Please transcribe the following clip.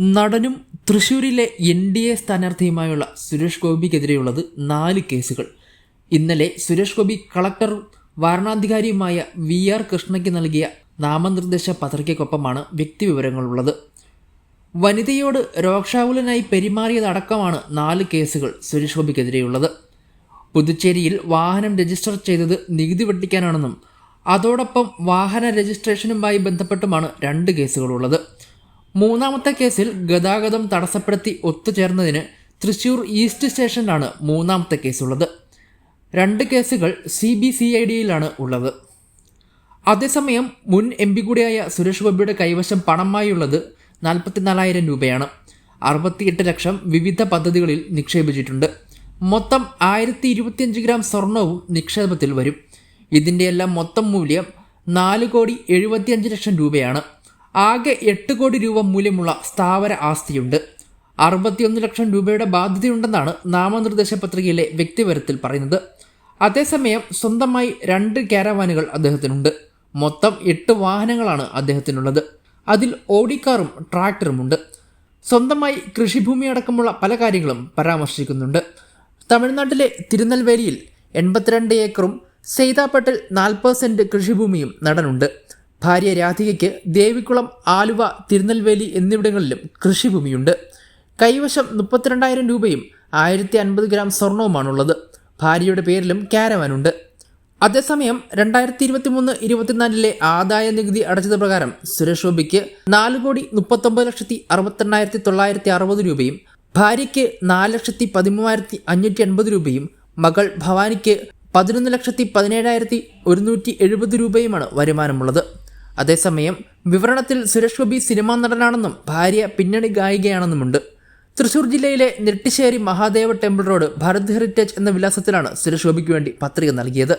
നടനും തൃശൂരിലെ N D A സ്ഥാനാർത്ഥിയുമായുള്ള സുരേഷ് ഗോപിക്കെതിരെയുള്ളത് നാല് കേസുകൾ. ഇന്നലെ സുരേഷ് ഗോപി കളക്ടർ വാരണാധികാരിയുമായ വി ആർ കൃഷ്ണയ്ക്ക് നൽകിയ നാമനിർദ്ദേശ പത്രികയ്ക്കൊപ്പമാണ് വ്യക്തിവിവരങ്ങളുള്ളത്. വനിതയോട് രോക്ഷാകുലനായി പെരുമാറിയതടക്കമാണ് നാല് കേസുകൾ സുരേഷ് ഗോപിക്കെതിരെയുള്ളത്. പുതുച്ചേരിയിൽ വാഹനം രജിസ്റ്റർ ചെയ്തത് നികുതി വെട്ടിക്കാനാണെന്നും അതോടൊപ്പം വാഹന രജിസ്ട്രേഷനുമായി ബന്ധപ്പെട്ടുമാണ് രണ്ട് കേസുകളുള്ളത്. മൂന്നാമത്തെ കേസിൽ ഗതാഗതം തടസ്സപ്പെടുത്തി ഒത്തുചേർന്നതിന് തൃശൂർ ഈസ്റ്റ് സ്റ്റേഷനിലാണ് മൂന്നാമത്തെ കേസുള്ളത്. രണ്ട് കേസുകൾ സി ബി സി ഐ ഡിയിലാണ് ഉള്ളത്. അതേസമയം മുൻ എം പി കൂടിയായ സുരേഷ് ഗോപിയുടെ കൈവശം പണമായുള്ളത് നാൽപ്പത്തിനാലായിരം രൂപയാണ്. അറുപത്തിയെട്ട് ലക്ഷം വിവിധ പദ്ധതികളിൽ നിക്ഷേപിച്ചിട്ടുണ്ട്. മൊത്തം ആയിരത്തി ഇരുപത്തിയഞ്ച് ഗ്രാം സ്വർണവും നിക്ഷേപത്തിൽ വരും. ഇതിന്റെയെല്ലാം മൊത്തം മൂല്യം നാല് കോടി എഴുപത്തിയഞ്ച് ലക്ഷം രൂപയാണ്. ആകെ എട്ട് കോടി രൂപ മൂല്യമുള്ള സ്ഥാവര ആസ്തിയുണ്ട്. അറുപത്തിയൊന്ന് ലക്ഷം രൂപയുടെ ബാധ്യതയുണ്ടെന്നാണ് നാമനിർദ്ദേശ പത്രികയിലെ വ്യക്തിപരത്തിൽ പറയുന്നത്. അതേസമയം സ്വന്തമായി രണ്ട് കാരവാനുകൾ അദ്ദേഹത്തിനുണ്ട്. മൊത്തം എട്ട് വാഹനങ്ങളാണ് അദ്ദേഹത്തിനുള്ളത്. അതിൽ ഓടിക്കാറും ട്രാക്ടറുമുണ്ട്. സ്വന്തമായി കൃഷിഭൂമി അടക്കമുള്ള പല കാര്യങ്ങളും പരാമർശിക്കുന്നുണ്ട്. തമിഴ്നാട്ടിലെ തിരുനെൽവേലിയിൽ എൺപത്തിരണ്ട് ഏക്കറും സെയ്താപ്പട്ടിൽ നാൽപ്പത് സെന്റ് കൃഷിഭൂമിയും നടനുണ്ട്. ഭാര്യ രാധികയ്ക്ക് ദേവികുളം ആലുവ തിരുനെൽവേലി എന്നിവിടങ്ങളിലും കൃഷിഭൂമിയുണ്ട്. കൈവശം മുപ്പത്തിരണ്ടായിരം രൂപയും ആയിരത്തി അൻപത് ഗ്രാം സ്വർണവുമാണുള്ളത്. ഭാര്യയുടെ പേരിലും ക്യാരവാനുണ്ട് അതേസമയം രണ്ടായിരത്തി ഇരുപത്തി മൂന്ന് ഇരുപത്തിനാലിലെ ആദായ നികുതി അടച്ചത് പ്രകാരം സുരേഷ് ഗോപിക്ക് നാല് കോടി മുപ്പത്തൊമ്പത് ലക്ഷത്തി അറുപത്തെണ്ണായിരത്തി തൊള്ളായിരത്തി അറുപത് രൂപയും ഭാര്യയ്ക്ക് നാല് ലക്ഷത്തി പതിമൂവായിരത്തി അഞ്ഞൂറ്റി എൺപത് രൂപയും മകൾ ഭവാനിക്ക് പതിനൊന്ന് ലക്ഷത്തി പതിനേഴായിരത്തി ഒരുന്നൂറ്റി എഴുപത് രൂപയുമാണ് വരുമാനമുള്ളത്. അതേസമയം വിവരണത്തിൽ സുരേഷ് ഗോപി സിനിമാ നടനാണെന്നും ഭാര്യ പിന്നണി ഗായികയാണെന്നുമുണ്ട്. തൃശൂർ ജില്ലയിലെ Nettissery Mahadeva temple road Bharat heritage എന്ന വിലാസത്തിലാണ് സുരേഷ് ഗോപിക്ക് വേണ്ടി പത്രിക നൽകിയത്.